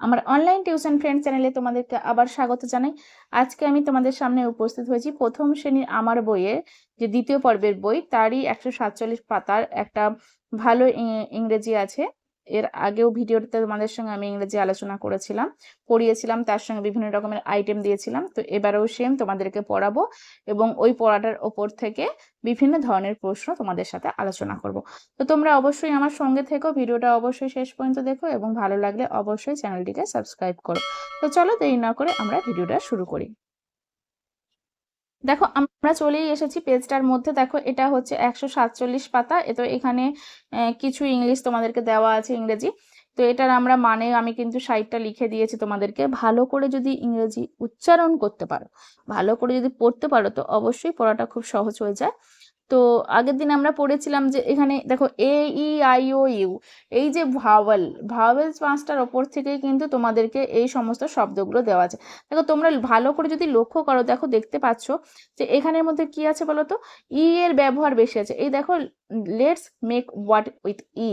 আমার online tuition friend চ্যানেলে তোমাদেরকে আবার স্বাগত জানাই। আজকে আমি তোমাদের সামনে উপস্থিত হয়েছি প্রথম শ্রেণির আমার বইয়ের যে দ্বিতীয় পর্বের বই, তারই একশো সাতচল্লিশ পাতার একটা ভালো ইংরেজি আছে। এর আগেও ভিডিওতে তোমাদের সঙ্গে আমি ইংরেজি আলোচনা করেছিলাম, পড়িয়েছিলাম, তার সঙ্গে বিভিন্ন রকমের আইটেম দিয়েছিলাম, তো এবারেও সেম তোমাদেরকে পড়াবো এবং ওই পড়াটার ওপর থেকে বিভিন্ন ধরনের প্রশ্ন তোমাদের সাথে আলোচনা করব। তো তোমরা অবশ্যই আমার সঙ্গে থেকো, ভিডিওটা অবশ্যই শেষ পর্যন্ত দেখো এবং ভালো লাগলে অবশ্যই চ্যানেলটিকে সাবস্ক্রাইব করো। তো চলো দেরি না করে আমরা ভিডিওটা শুরু করি। দেখো, আমরা চলেই এসেছি পেজটার মধ্যে। দেখো, এটা হচ্ছে একশো সাতচল্লিশ পাতা। এ তো এখানে কিছু ইংলিশ তোমাদেরকে দেওয়া আছে ইংরেজি। তো এটার আমরা মানে আমি কিন্তু সাইডটা লিখে দিয়েছি তোমাদেরকে। ভালো করে যদি ইংরেজি উচ্চারণ করতে পারো, ভালো করে যদি পড়তে পারো, তো অবশ্যই পড়াটা খুব সহজ হয়ে যায়। তো আগের দিন আমরা পড়েছিলাম যে এখানে দেখো এ ই আই ও ইউ এই যে ভাওয়েল ভাওয়েলস পাঁচটার ওপর থেকেই কিন্তু তোমাদেরকে এই সমস্ত শব্দগুলো দেওয়া আছে। দেখো তোমরা ভালো করে যদি লক্ষ্য করো, দেখো দেখতে পাচ্ছ যে এখানের মধ্যে কি আছে বলো তো ই এর ব্যবহার বেশি আছে। এই দেখো লেটস মেক হোয়াট উইথ ই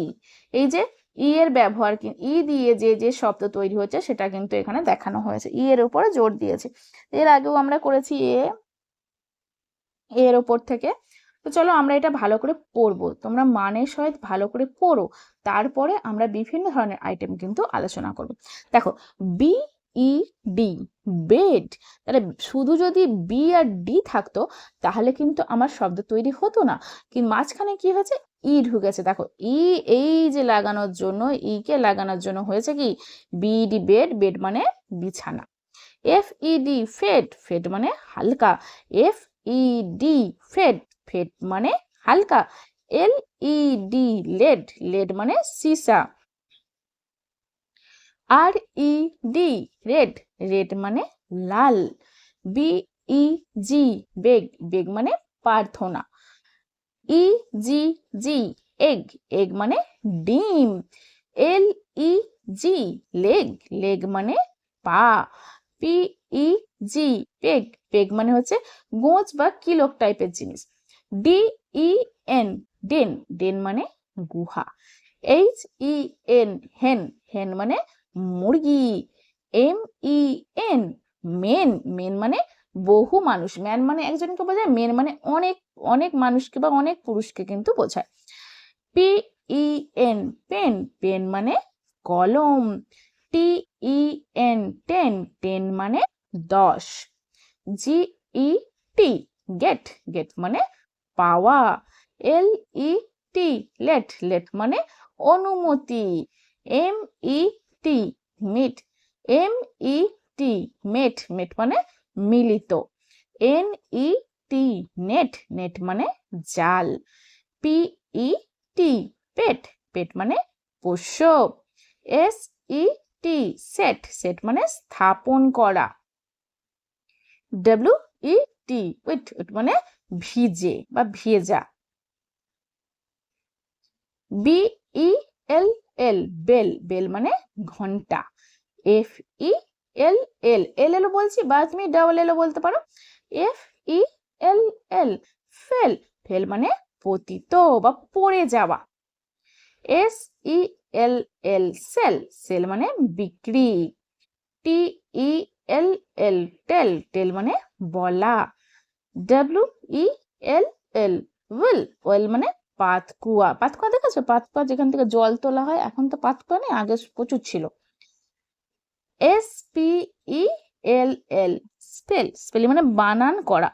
এই যে ই এর ব্যবহার ই দিয়ে যে যে শব্দ তৈরি হয়েছে সেটা কিন্তু এখানে দেখানো হয়েছে। ই এর উপরে জোর দিয়েছে। এর আগেও আমরা করেছি এ এর ওপর থেকে তো চলো আমরা এটা ভালো করে পড়ব তোমরা মানে সহিত ভালো করে পড়ো তারপরে আমরা বিভিন্ন ধরনের আইটেম কিন্তু আলোচনা করব। দেখো বি ই ডি বেড তাহলে শুধু যদি বি আর ডি থাকতো, তাহলে কিন্তু আমার শব্দ তৈরি হতো না। কিন্তু মাঝখানে কি হয়েছে? ই ঢুকেছে। দেখো ই এই যে লাগানোর জন্য ই কে লাগানোর জন্য হয়েছে কি? বি ডি বেড বেড মানে বিছানা। F E D fed fed মানে হালকা। F E D fed fed মানে হালকা L E D led led মানে সীসা। R E D red red মানে লাল। বি ই জি বেগ বেগ মানে প্রার্থনা। ই জি জি এগ এগ মানে ডিম। এল ই জি লেগ লেগ মানে পা। P E G peg peg মানে হচ্ছে গোঁজ বা কিলোক টাইপের জিনিস। D E N den den মানে গুহা। H E N hen hen মানে মুরগি। M E N men men মানে বহু মানুষ। ম্যান মানে একজনকে বোঝায় মেন মানে অনেক অনেক মানুষকে বা অনেক পুরুষকে কিন্তু বোঝায়। P E N pen pen মানে কলম। T E N ten ten মানে দশ। জি ই টি গেট গেট মানে পাওয়া এল ই টি লেট লেট মানে অনুমতি M E T meet M E T met met মানে মিলিত N E T net net মানে জাল P E T pet pet মানে পোষ্য S E T set set মানে স্থাপন করা W E T wet wet মানে ভিজে বা ভেজা। B E L L bell bell মানে ঘণ্টা। এফ ই এল এল এল এলও বলছি বা তুমি ডাবল এলও বলতে পারো। F E L L fell. Fell মানে পতিত বা পড়ে যাওয়া। S E L L sell. Sell মানে বিক্রি। টি ই এল এল টেল। টেল মানে বলা। W E L L well well মানে পাতকুয়া। পাতকুয়া দেখেছ? পাতকুয়া যেখান থেকে জল তোলা হয়, এখন তো পাতকুয়া নেই, আগে প্রচুর ছিল। S P E L L spell spell মানে বানান করা।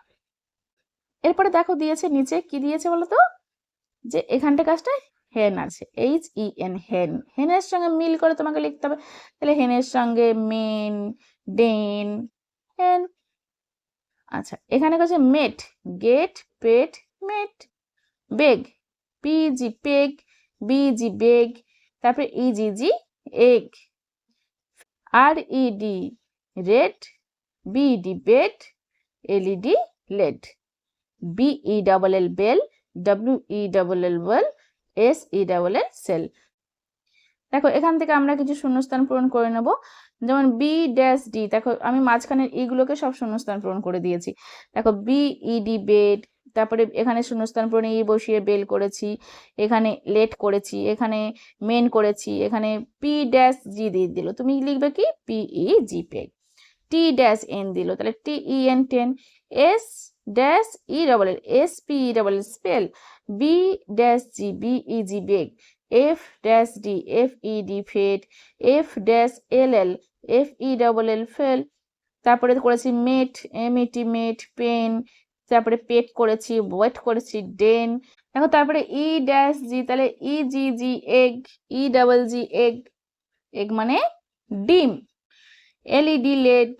এরপরে দেখো দিয়েছে নিচে, কি দিয়েছে বলো তো যে এখানটা কাজটা হেন আছে এইচ ই এন হেন হেনের সঙ্গে মিল করে তোমাকে লিখতে হবে। তাহলে হেনের সঙ্গে মেন ডেন হেন আচ্ছা এখানে কাছে met get pet met beg PG peg BG beg তারপরে EG G egg R ED red BD bed LED led BE double L bell W E double L well S E double L sell দেখো, এখান থেকে আমরা কিছু শূন্যস্থান পূরণ করে নেব। যেমন বি ড্যাশ ডি দেখো আমি মাঝখানের ইগুলোকে সব শূন্যস্থান পূরণ করে দিয়েছি। দেখো বি ই ডি বেড তারপরে এখানে শূন্যস্থান পূরণে ই বসিয়ে বেল করেছি, এখানে লেট করেছি, এখানে মেন করেছি, এখানে পি ড্যাশ জি দিয়ে দিল। তুমি লিখবে কি? P E G peg T dash N দিল। তাহলে T E N ten S dash E double L S P E double L spell B dash G B E G beg F dash D F E D fed F dash L L F E double L fell তারপরে করেছি মেট M E T মেট pen তারপরে পেট করেছি wait করেছি ডেন দেখো তারপরে ই dash G তাহলে E G G egg E double G egg egg মানে ডিম এলইডি লেড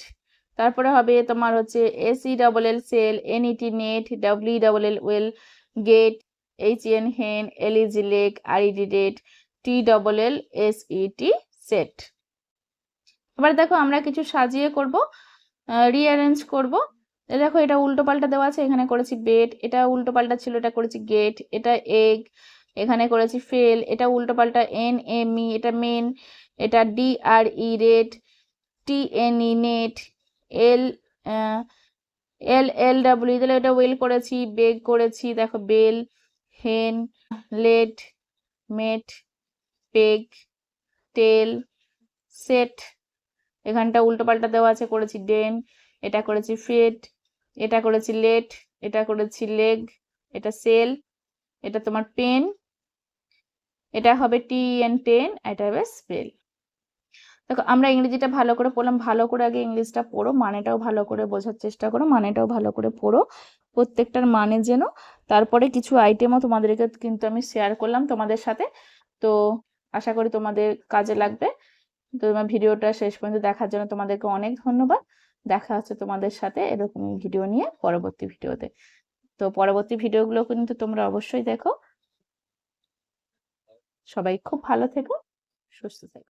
তারপরে হবে তোমার হচ্ছে SE double L sell NET net W double L well get H N hen LEG leg RED red T double L S ET set এবার দেখো আমরা কিছু সাজিয়ে করব রিঅ্যারেঞ্জ করব। দেখো এটা উল্টো পাল্টা দেওয়া আছে, এখানে করেছি বেড এটা উল্টো পাল্টা ছিল, এটা করেছি গেট এটা এগ এখানে করেছি ফেল এটা উল্টো পাল্টা এন এম ই এটা মেন এটা D R E rate T N E net L L L W তাহলে এটা ওয়েল করেছি বেগ করেছি, দেখো bell hen let met, peg tell set. এখানটা উল্টো পাল্টা দেওয়া আছে, করেছি ডেন, এটা করেছি ফেট, এটা করেছি লেট, এটা করেছি লেগ, এটা সেল, এটা তোমার পেন, এটা হবে টি এন টেন এটা হবে স্পেল। দেখো, আমরা ইংরেজিটা ভালো করে পড়লাম, ভালো করে আগে ইংলিশটা পড়ো, মানেটাও ভালো করে বোঝার চেষ্টা করো, মানেটাও ভালো করে পড়ো, প্রত্যেকটার মানে যেন তারপরে কিছু আইটেমও তোমাদেরকে কিন্তু আমি শেয়ার করলাম তোমাদের সাথে। তো আশা করি তোমাদের কাজে লাগবে। তো তোমার ভিডিওটা শেষ পর্যন্ত দেখার জন্য তোমাদেরকে অনেক ধন্যবাদ। দেখা হচ্ছে তোমাদের সাথে এরকম ভিডিও নিয়ে পরবর্তী ভিডিওতে। তো পরবর্তী ভিডিওগুলো কিন্তু তোমরা অবশ্যই দেখো। সবাই খুব ভালো থেকো, সুস্থ থেকো।